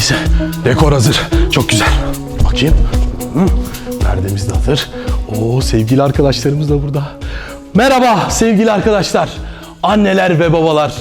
Neyse dekor hazır. Çok güzel. Bakayım. Hı, Perdemiz de hazır. Oo sevgili arkadaşlarımız da burada. Merhaba sevgili arkadaşlar. Anneler ve babalar.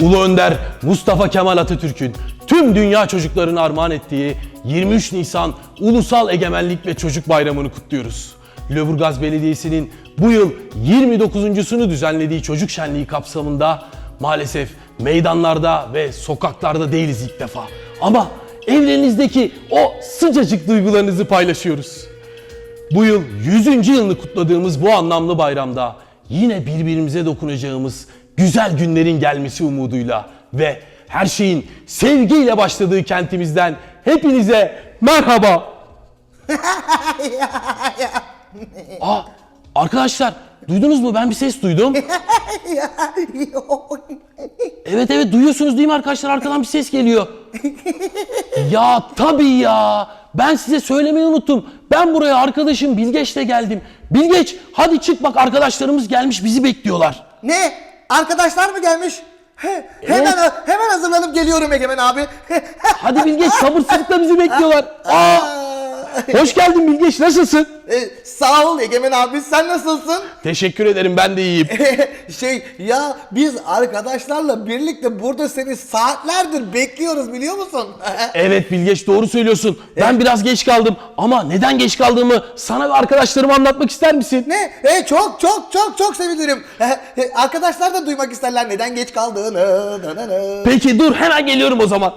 Ulu Önder Mustafa Kemal Atatürk'ün tüm dünya çocuklarına armağan ettiği 23 Nisan Ulusal Egemenlik ve Çocuk Bayramı'nı kutluyoruz. Lüleburgaz Belediyesi'nin bu yıl 29.sunu düzenlediği çocuk şenliği kapsamında maalesef meydanlarda ve sokaklarda değiliz ilk defa. Ama evlerinizdeki o sıcacık duygularınızı paylaşıyoruz. Bu yıl 100. yılını kutladığımız bu anlamlı bayramda yine birbirimize dokunacağımız güzel günlerin gelmesi umuduyla ve her şeyin sevgiyle başladığı kentimizden hepinize merhaba. Aa, arkadaşlar duydunuz mu? Ben bir ses duydum. Evet evet duyuyorsunuz değil mi arkadaşlar? Arkadan bir ses geliyor. ya tabii ya. Ben size söylemeyi unuttum. Ben buraya arkadaşım Bilgeç'le geldim. Bilgeç hadi çık bak arkadaşlarımız gelmiş bizi bekliyorlar. Ne? Arkadaşlar mı gelmiş? He, hemen hemen hazırlanıp geliyorum Egemen abi. Hadi Bilgeç sabırsızlıkla bizi bekliyorlar. Aa, hoş geldin Bilgeç nasılsın? E, sağ ol Egemen abi sen nasılsın? Teşekkür ederim ben de iyiyim. şey ya biz arkadaşlarla birlikte burada seni saatlerdir bekliyoruz biliyor musun? Evet Bilgeç doğru söylüyorsun. Ben biraz geç kaldım ama neden geç kaldığımı sana ve arkadaşlarıma anlatmak ister misin? ne? E, çok çok çok çok sevinirim. E, arkadaşlar da duymak isterler neden geç kaldığını. Nı, nı, nı. Peki dur hemen geliyorum o zaman.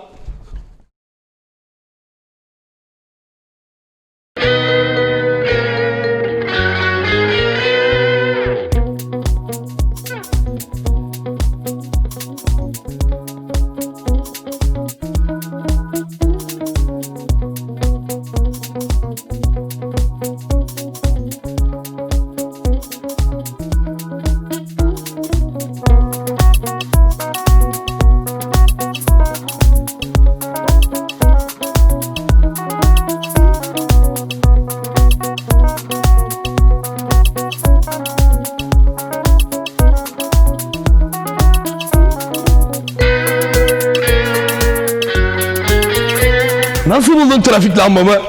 Trafik lambamı?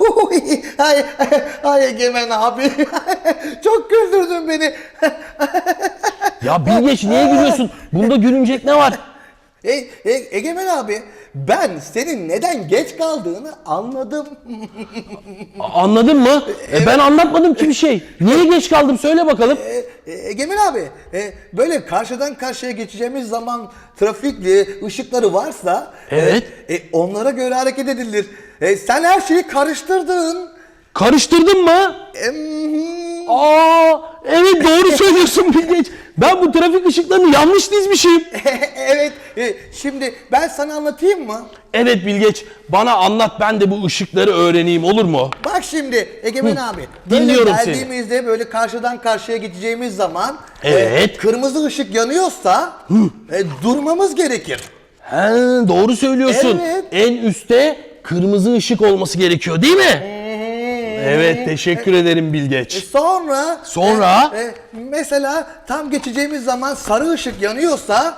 Uy, ay, ay Egemen abi. çok güldürdün beni. ya Bilgeç niye gülüyorsun? Bunda gülünecek ne var? E, e, Egemen abi ben senin neden geç kaldığını anladım. Anladın mı? E, ben anlatmadım ki bir şey. Niye geç kaldım söyle bakalım. E, e, Egemen abi e, böyle karşıdan karşıya geçeceğimiz zaman trafikli ışıkları varsa e, Evet. e, onlara göre hareket edilir. E, sen her şeyi karıştırdın. Karıştırdın mı? Em, Aa, evet doğru söylüyorsun Bilgeç. Ben bu trafik ışıklarını yanlış dizmişim. evet e, şimdi ben sana anlatayım mı? Evet Bilgeç, bana anlat ben de bu ışıkları öğreneyim olur mu? Bak şimdi Egemen abi. Böyle dinliyorum seni. geldiğimizde böyle karşıdan karşıya geçeceğimiz zaman Evet. e, kırmızı ışık yanıyorsa e, durmamız gerekir. He, doğru söylüyorsun. Evet. En üstte kırmızı ışık olması gerekiyor değil mi? Evet, teşekkür ederim E, Bilgeç. Sonra Sonra? e, e, mesela tam geçeceğimiz zaman sarı ışık yanıyorsa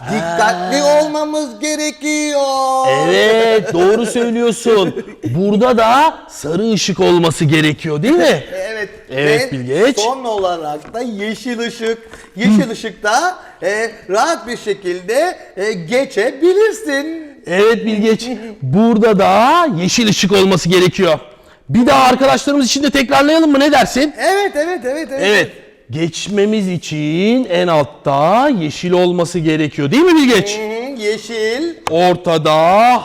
dikkatli olmamız gerekiyor. Evet, doğru söylüyorsun. Burada da sarı ışık olması gerekiyor değil mi? Evet. Evet, Ve Bilgeç. Son olarak da yeşil ışık. Yeşil ışıkta e, rahat bir şekilde e, geçebilirsin. Evet Bilgeç, burada da yeşil ışık olması gerekiyor. Bir daha arkadaşlarımız için de tekrarlayalım mı ne dersin? Evet, evet, evet, evet. Evet. Geçmemiz için en altta yeşil olması gerekiyor değil mi Bilgeç? Hı, Yeşil. Ortada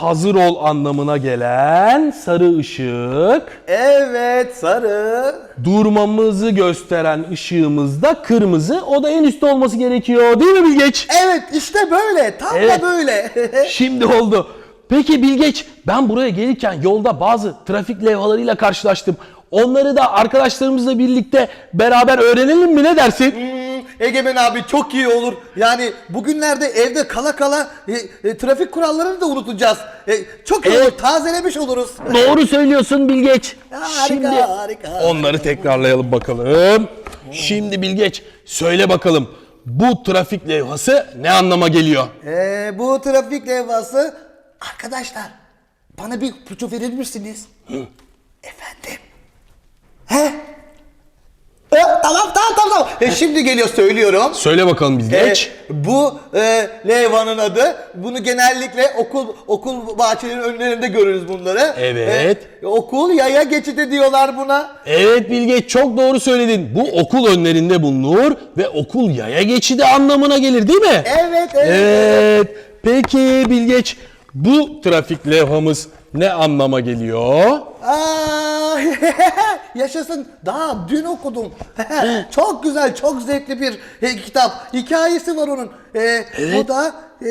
hazır ol anlamına gelen sarı ışık. Evet, sarı. Durmamızı gösteren ışığımız da kırmızı. O da en üstte olması gerekiyor değil mi Bilgeç? Evet, işte böyle. Tam Evet. da böyle. Şimdi oldu. Peki Bilgeç, ben buraya gelirken yolda bazı trafik levhalarıyla karşılaştım. Onları da arkadaşlarımızla birlikte beraber öğrenelim mi ne dersin? Hmm, Egemen abi çok iyi olur. Yani bugünlerde evde kala kala e, e, trafik kurallarını da unutacağız. E, çok iyi Evet. olur. Tazelemiş oluruz. Doğru söylüyorsun Bilgeç. Harika, Şimdi harika. onları tekrarlayalım bakalım. Şimdi Bilgeç söyle bakalım. Bu trafik levhası ne anlama geliyor? Ee, bu trafik levhası arkadaşlar bana bir ipucu verir misiniz? Efendim? He? E, tamam tamam tamam tamam. E, şimdi geliyor söylüyorum. Söyle bakalım E, Bilgeç. bu e, levhanın adı. Bunu genellikle okul okul bahçelerinin önlerinde görürüz bunları. Evet. E, okul yaya geçidi diyorlar buna. Evet Bilgeç çok doğru söyledin. Bu okul önlerinde bulunur ve okul yaya geçidi anlamına gelir değil mi? Evet evet. Evet. Peki Bilgeç bu trafik levhamız ne anlama geliyor? Aa, yaşasın. Daha dün okudum. çok güzel, çok zevkli bir e, kitap. Hikayesi var onun. E, Bu da e,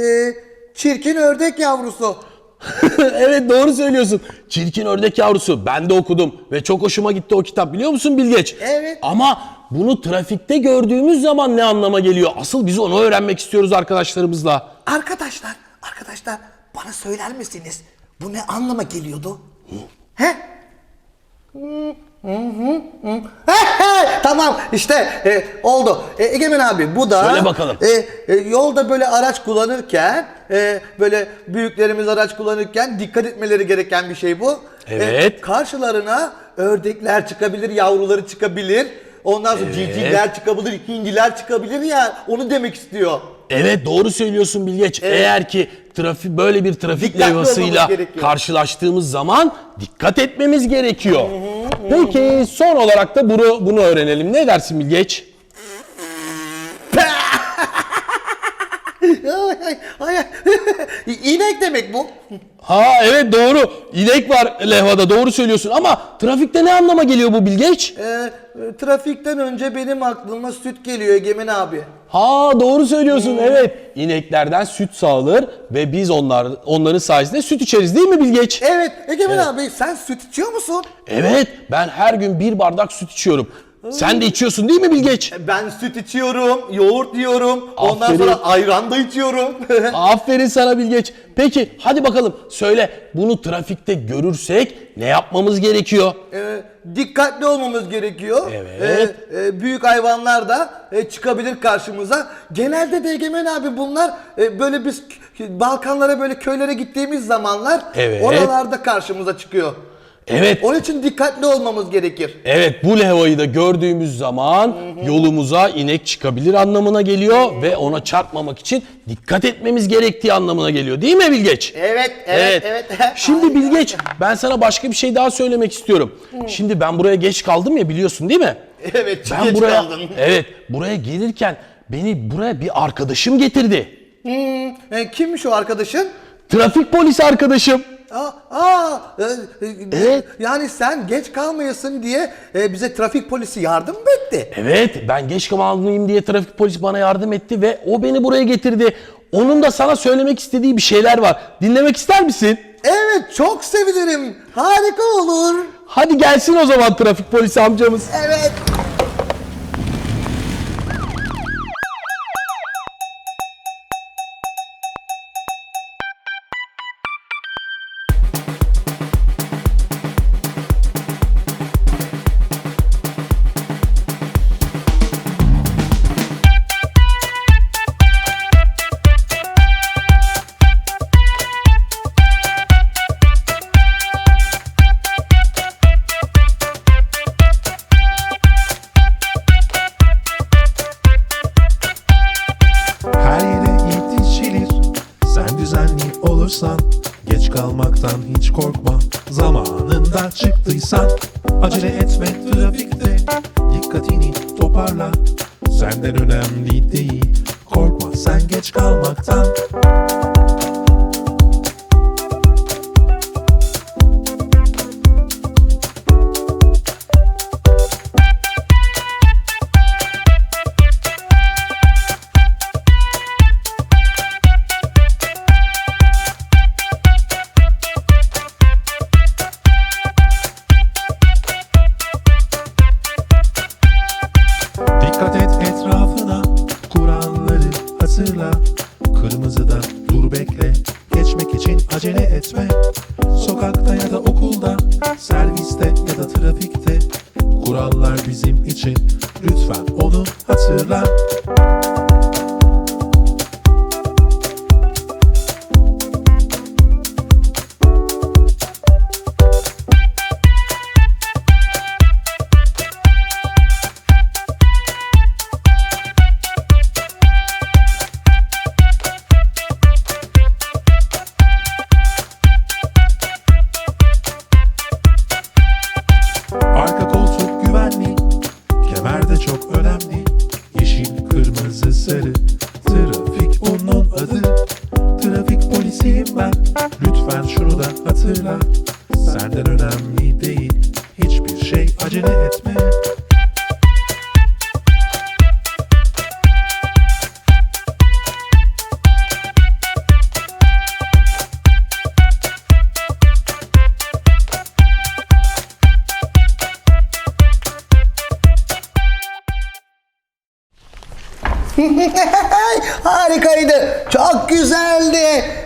çirkin ördek yavrusu. evet doğru söylüyorsun. Çirkin ördek yavrusu. Ben de okudum ve çok hoşuma gitti o kitap biliyor musun Bilgeç? Evet. Ama bunu trafikte gördüğümüz zaman ne anlama geliyor? Asıl biz onu öğrenmek istiyoruz arkadaşlarımızla. Arkadaşlar, arkadaşlar bana söyler misiniz? Bu ne anlama geliyordu? He? tamam işte e, oldu. E, Egemen abi bu da Söyle bakalım. e, e, yolda böyle araç kullanırken e, böyle büyüklerimiz araç kullanırken dikkat etmeleri gereken bir şey bu. E, Evet. karşılarına ördekler çıkabilir, yavruları çıkabilir. Ondan sonra civcivler çıkabilir, hindiler çıkabilir ya. Onu demek istiyor. Evet doğru söylüyorsun Bilgeç. Eğer ki trafik böyle bir trafik Dikkatli levhasıyla olmamız gerekiyor. karşılaştığımız zaman dikkat etmemiz gerekiyor. Peki son olarak da bunu bunu öğrenelim. Ne dersin Bilgeç? Ay, ay. İnek demek bu. Ha evet doğru. İnek var levhada doğru söylüyorsun ama trafikte ne anlama geliyor bu Bilgeç? Ee, trafikten önce benim aklıma süt geliyor Egemen abi. Ha doğru söylüyorsun evet. İneklerden süt sağılır ve biz onlar onların sayesinde süt içeriz değil mi Bilgeç? Evet Egemen abi sen süt içiyor musun? Evet ben her gün bir bardak süt içiyorum. Sen de içiyorsun değil mi Bilgeç? Ben süt içiyorum, yoğurt yiyorum, ondan Aferin. sonra ayran da içiyorum. Aferin sana Bilgeç. Peki hadi bakalım söyle bunu trafikte görürsek ne yapmamız gerekiyor? Ee, dikkatli olmamız gerekiyor. Evet. Ee, e, büyük hayvanlar da e, çıkabilir karşımıza. Genelde de Egemen abi bunlar e, böyle biz Balkanlara böyle köylere gittiğimiz zamanlar Evet. oralarda karşımıza çıkıyor. Evet. Onun için dikkatli olmamız gerekir. Evet bu levhayı da gördüğümüz zaman yolumuza inek çıkabilir anlamına geliyor ve ona çarpmamak için dikkat etmemiz gerektiği anlamına geliyor. Değil mi Bilgeç? Evet, evet, evet. Şimdi Bilgeç ben sana başka bir şey daha söylemek istiyorum. Şimdi ben buraya geç kaldım ya biliyorsun değil mi? Evet, Ben geç buraya kaldın. Evet, buraya gelirken beni buraya bir arkadaşım getirdi. E, kimmiş o arkadaşın? Trafik polisi arkadaşım. Aa, aa, e, e, Evet. Yani sen geç kalmayasın diye e, bize trafik polisi yardım mı etti? Evet, ben geç kalmayayım diye trafik polisi bana yardım etti ve o beni buraya getirdi. Onun da sana söylemek istediği bir şeyler var. Dinlemek ister misin? Evet, çok sevinirim. Harika olur. Hadi gelsin o zaman trafik polisi amcamız. Evet.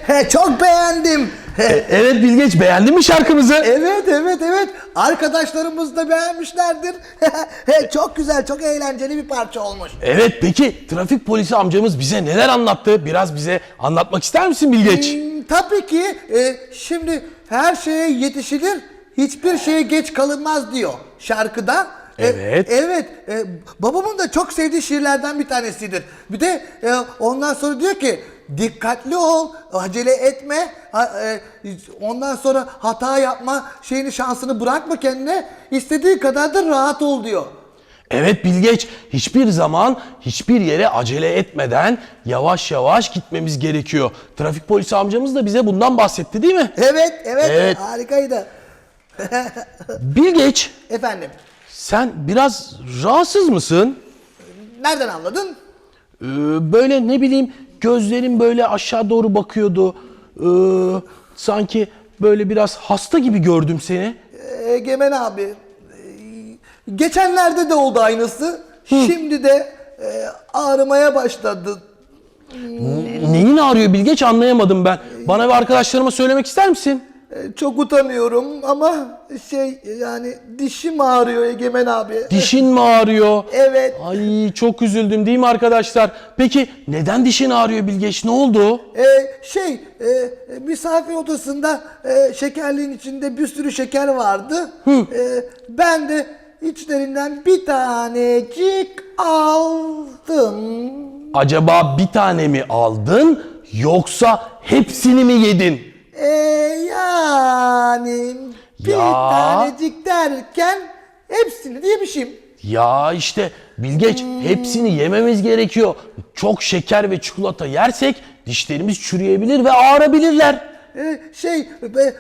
He, Çok beğendim. E, evet Bilgeç beğendin mi şarkımızı? Evet evet evet. Arkadaşlarımız da beğenmişlerdir. He, çok güzel, çok eğlenceli bir parça olmuş. Evet peki trafik polisi amcamız bize neler anlattı? Biraz bize anlatmak ister misin Bilgeç? Hmm, tabii ki. e, şimdi her şeye yetişilir, hiçbir şeye geç kalınmaz diyor şarkıda. E, Evet. evet. e, babamın da çok sevdiği şiirlerden bir tanesidir. Bir de e, ondan sonra diyor ki dikkatli ol, acele etme. e, ondan sonra hata yapma, şeyini şansını bırakma kendine. istediği kadar da rahat ol diyor. Evet Bilgeç hiçbir zaman hiçbir yere acele etmeden yavaş yavaş gitmemiz gerekiyor. Trafik polisi amcamız da bize bundan bahsetti değil mi? Evet, evet. Evet. Harikaydı. Bilgeç Efendim, sen biraz rahatsız mısın? nereden anladın? Ee, böyle ne bileyim gözlerin böyle aşağı doğru bakıyordu. Ee, sanki böyle biraz hasta gibi gördüm seni. Egemen abi, e, geçenlerde de oldu aynısı. Şimdi de e, ağrımaya başladı. Neyin ağrıyor Bilgeç anlayamadım ben. Bana ve arkadaşlarıma söylemek ister misin? E, Çok utanıyorum ama şey yani dişim ağrıyor Egemen abi. Dişin mi ağrıyor? Evet. Ay çok üzüldüm değil mi arkadaşlar? Peki neden dişin ağrıyor Bilgeç? Ne oldu? E, şey e, misafir odasında e, şekerliğin içinde bir sürü şeker vardı. E, ben de içlerinden bir tanecik aldım. Acaba bir tane mi aldın yoksa hepsini mi yedin? E, yani bir Ya. tanecik derken hepsini diyemişim. Ya işte Bilgeç hepsini yememiz gerekiyor. Çok şeker ve çikolata yersek dişlerimiz çürüyebilir ve ağrabilirler. E, şey e,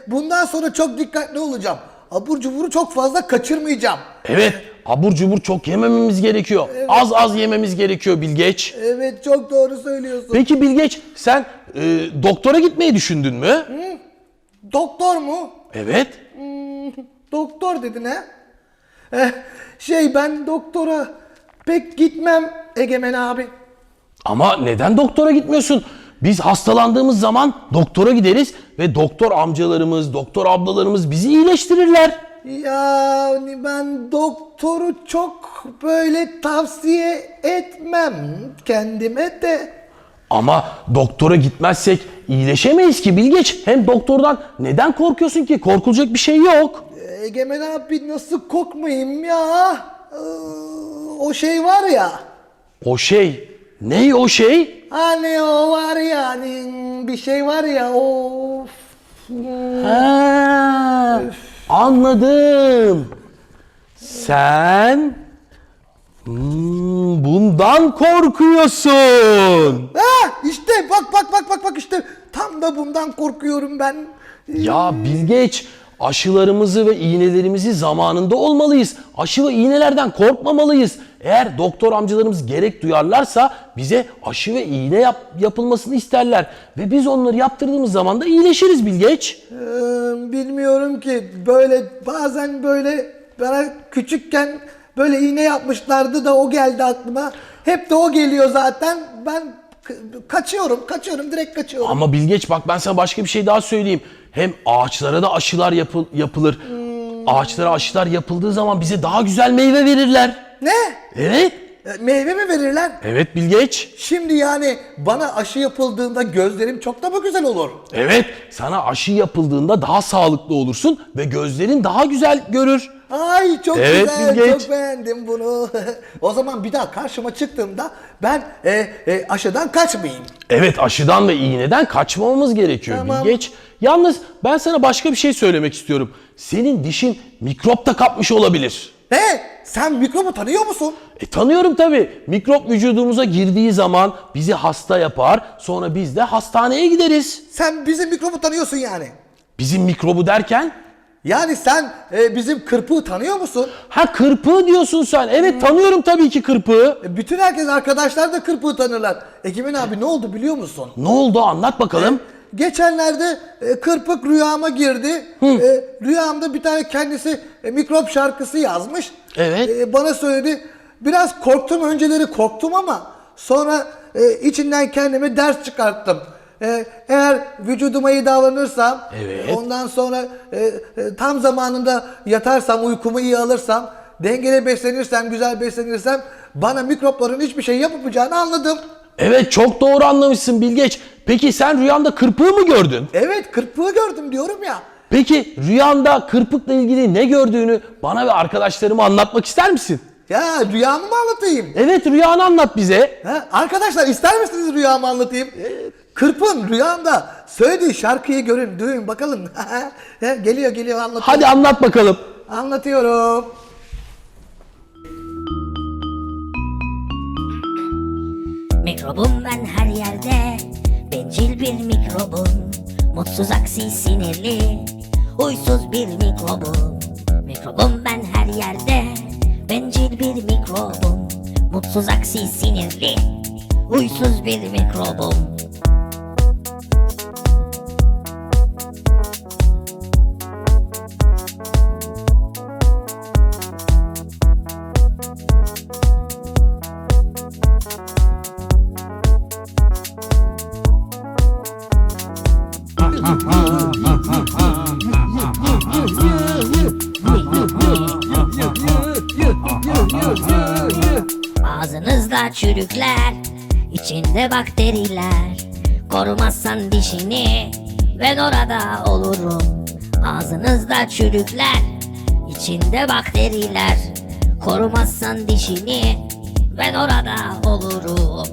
bundan sonra çok dikkatli olacağım. Abur cuburu çok fazla kaçırmayacağım. Evet abur cubur çok yemememiz gerekiyor. Az az yememiz gerekiyor Bilgeç. Evet çok doğru söylüyorsun. Peki Bilgeç sen e, doktora gitmeyi düşündün mü? Doktor mu? Evet. Doktor dedin ha? Eh, şey ben doktora pek gitmem Egemen abi. Ama neden doktora gitmiyorsun? Biz hastalandığımız zaman doktora gideriz ve doktor amcalarımız, doktor ablalarımız bizi iyileştirirler. Yani ben doktoru çok böyle tavsiye etmem kendime de. Ama doktora gitmezsek iyileşemeyiz ki Bilgeç. Hem doktordan neden korkuyorsun ki? Korkulacak bir şey yok. Egemen abi nasıl korkmayayım ya? Ee, O şey var ya. O şey, ne o şey? Hani o var ya hani bir şey var ya of. Ha, anladım. Sen hmm, bundan korkuyorsun. Ha işte bak bak bak bak bak işte tam da bundan korkuyorum ben. Ya Bilgeç, aşılarımızı ve iğnelerimizi zamanında olmalıyız. Aşı ve iğnelerden korkmamalıyız. Eğer doktor amcalarımız gerek duyarlarsa bize aşı ve iğne yap- yapılmasını isterler. Ve biz onları yaptırdığımız zaman da iyileşiriz Bilgeç. Ee, bilmiyorum ki böyle bazen böyle bana küçükken böyle iğne yapmışlardı da o geldi aklıma. Hep de o geliyor zaten. Ben kaçıyorum, kaçıyorum, direkt kaçıyorum. Ama Bilgeç bak ben sana başka bir şey daha söyleyeyim. Hem ağaçlara da aşılar yapıl- yapılır. Ağaçlara aşılar yapıldığı zaman bize daha güzel meyve verirler. Ne? Evet. E, Meyve mi verirler? Evet Bilgeç. Şimdi yani bana aşı yapıldığında gözlerim çok da mı güzel olur? Evet, sana aşı yapıldığında daha sağlıklı olursun ve gözlerin daha güzel görür. Ay çok Evet, güzel, Bilgeç. çok beğendim bunu. o zaman bir daha karşıma çıktığımda ben e, e, aşıdan kaçmayayım. Evet, aşıdan ve iğneden kaçmamamız gerekiyor Tamam. Bilgeç. Yalnız ben sana başka bir şey söylemek istiyorum. Senin dişin mikrop da kapmış olabilir. He, sen mikrobu tanıyor musun? E tanıyorum tabii. Mikrop vücudumuza girdiği zaman bizi hasta yapar. Sonra biz de hastaneye gideriz. Sen bizim mikrobu tanıyorsun yani. Bizim mikrobu derken Yani sen e, bizim kırpığı tanıyor musun? Ha kırpığı diyorsun sen. Evet tanıyorum tabii ki kırpığı. E, bütün herkes arkadaşlar da kırpığı tanırlar. Egemen abi ne oldu biliyor musun? Ne oldu anlat bakalım. Geçenlerde e, kırpık rüyama girdi. E, rüyamda bir tane kendisi e, mikrop şarkısı yazmış. Evet. E, bana söyledi. Biraz korktum önceleri korktum ama sonra e, içinden kendime ders çıkarttım. E, eğer vücuduma iyi davranırsam, Evet. ondan sonra e, e, tam zamanında yatarsam, uykumu iyi alırsam, dengeli beslenirsem, güzel beslenirsem bana mikropların hiçbir şey yapamayacağını anladım. Evet çok doğru anlamışsın Bilgeç. Peki sen rüyanda kırpığı mı gördün? Evet kırpığı gördüm diyorum ya. Peki rüyanda kırpıkla ilgili ne gördüğünü bana ve arkadaşlarıma anlatmak ister misin? Ya rüyamı mı anlatayım? Evet rüyanı anlat bize. Ha, arkadaşlar ister misiniz rüyamı anlatayım? Kırpın rüyamda söylediği şarkıyı görün, duyun bakalım. Geliyor geliyor anlatıyorum. Hadi anlat bakalım. Anlatıyorum. Mikrobum ben her yerde Bencil bir mikrobum Mutsuz aksi sinirli Huysuz bir mikrobum Mikrobum ben her yerde Bencil bir mikrobum Mutsuz aksi sinirli Huysuz bir mikrobum Çürükler, içinde bakteriler. Korumazsan dişini, ben orada olurum. Ağzınızda çürükler, içinde bakteriler. Korumazsan dişini, ben orada olurum.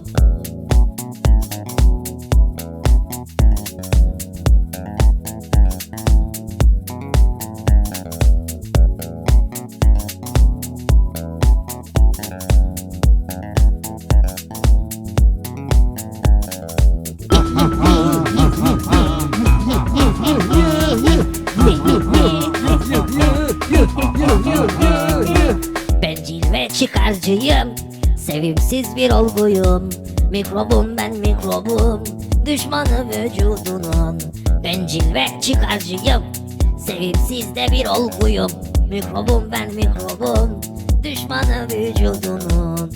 Sevimsiz bir olguyum. Mikrobum ben mikrobum. Düşmanı vücudunun. Bencil ve çıkarcıyım. Sevimsiz de bir olguyum. Mikrobum ben mikrobum. Düşmanı vücudunun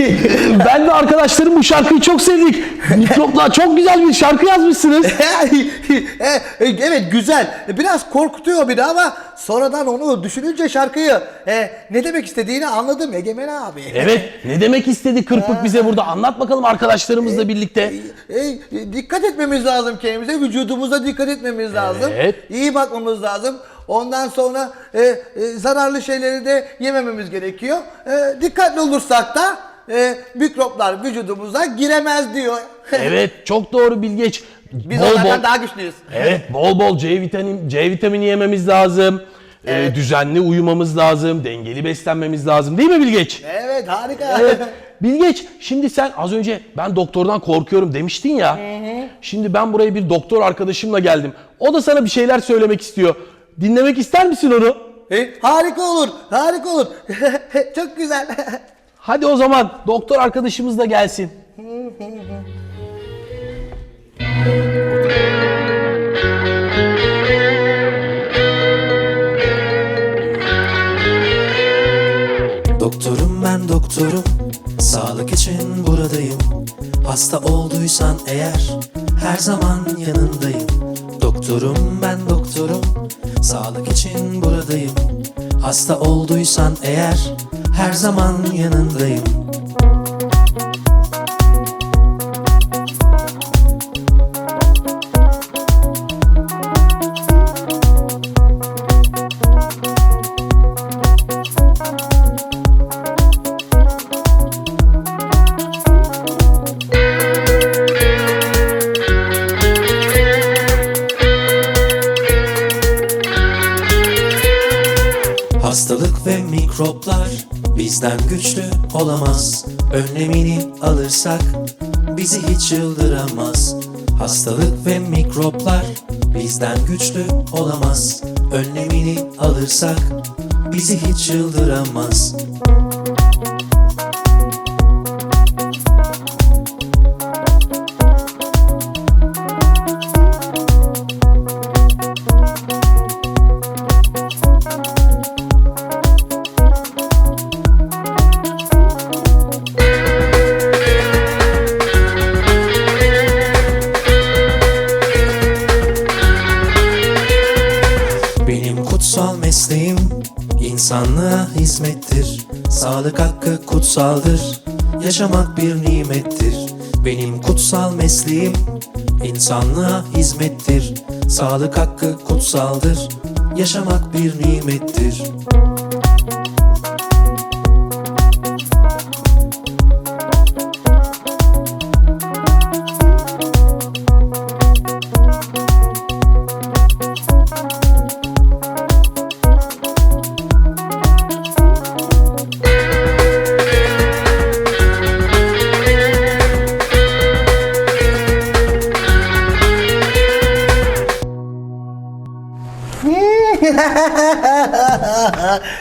ben ve arkadaşlarım bu şarkıyı çok sevdik. Mikropla çok güzel bir şarkı yazmışsınız. E, evet güzel. Biraz korkutuyor bir de ama sonradan onu düşününce şarkıyı e, ne demek istediğini anladım Egemen abi. Evet ne demek istedi kırpık bize burada anlat bakalım arkadaşlarımızla birlikte. E, e, dikkat etmemiz lazım kendimize, vücudumuza dikkat etmemiz lazım. Evet. İyi bakmamız lazım. Ondan sonra e, e, zararlı şeyleri de yemememiz gerekiyor. E, dikkatli olursak da e, mikroplar vücudumuza giremez diyor. Evet çok doğru Bilgeç. Biz bol onlardan bol, daha güçlüyüz. evet bol bol C vitamini, C vitamini yememiz lazım. Ee, düzenli uyumamız lazım. Dengeli beslenmemiz lazım. Değil mi Bilgeç? Evet harika. Evet. Bilgeç şimdi sen az önce ben doktordan korkuyorum demiştin ya. Şimdi ben buraya bir doktor arkadaşımla geldim. O da sana bir şeyler söylemek istiyor. Dinlemek ister misin onu? E, harika olur, harika olur. Çok güzel. Hadi o zaman doktor arkadaşımız da gelsin. Doktorum ben doktorum Sağlık için buradayım. Hasta olduysan eğer Her zaman yanındayım. Doktorum ben doktorum Sağlık için buradayım. Hasta olduysan eğer Her zaman yanındayım. Hastalık ve mikroplar bizden güçlü olamaz. Önlemini alırsak bizi hiç yıldıramaz. Hastalık ve mikroplar bizden güçlü olamaz. Önlemini alırsak bizi hiç yıldıramaz. Mesleğim insanlığa hizmettir. Sağlık hakkı kutsaldır. Yaşamak bir nimettir. Benim kutsal mesleğim insanlığa hizmettir. Sağlık hakkı kutsaldır. Yaşamak bir nimettir.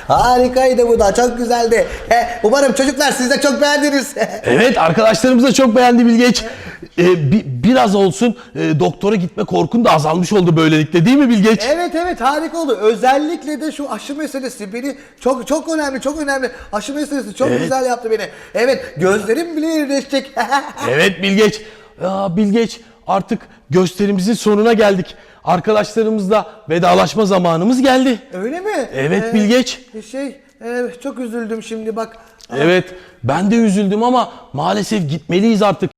Harikaydı bu da çok güzeldi. He, umarım çocuklar siz de çok beğendiniz. Evet arkadaşlarımız da çok beğendi Bilgeç. Ee, bi- biraz olsun e, doktora gitme korkun da azalmış oldu böylelikle değil mi Bilgeç? evet evet harika oldu. Özellikle de şu aşı meselesi beni çok çok önemli çok önemli. Aşı meselesi çok Evet. güzel yaptı beni. Evet gözlerim bile iyileşecek. Evet Bilgeç. Ya Bilgeç artık gösterimizin sonuna geldik. Arkadaşlarımızla vedalaşma zamanımız geldi. Öyle mi? Evet, Bilgeç. Şey e, çok üzüldüm şimdi bak. Evet ben de üzüldüm ama maalesef gitmeliyiz artık.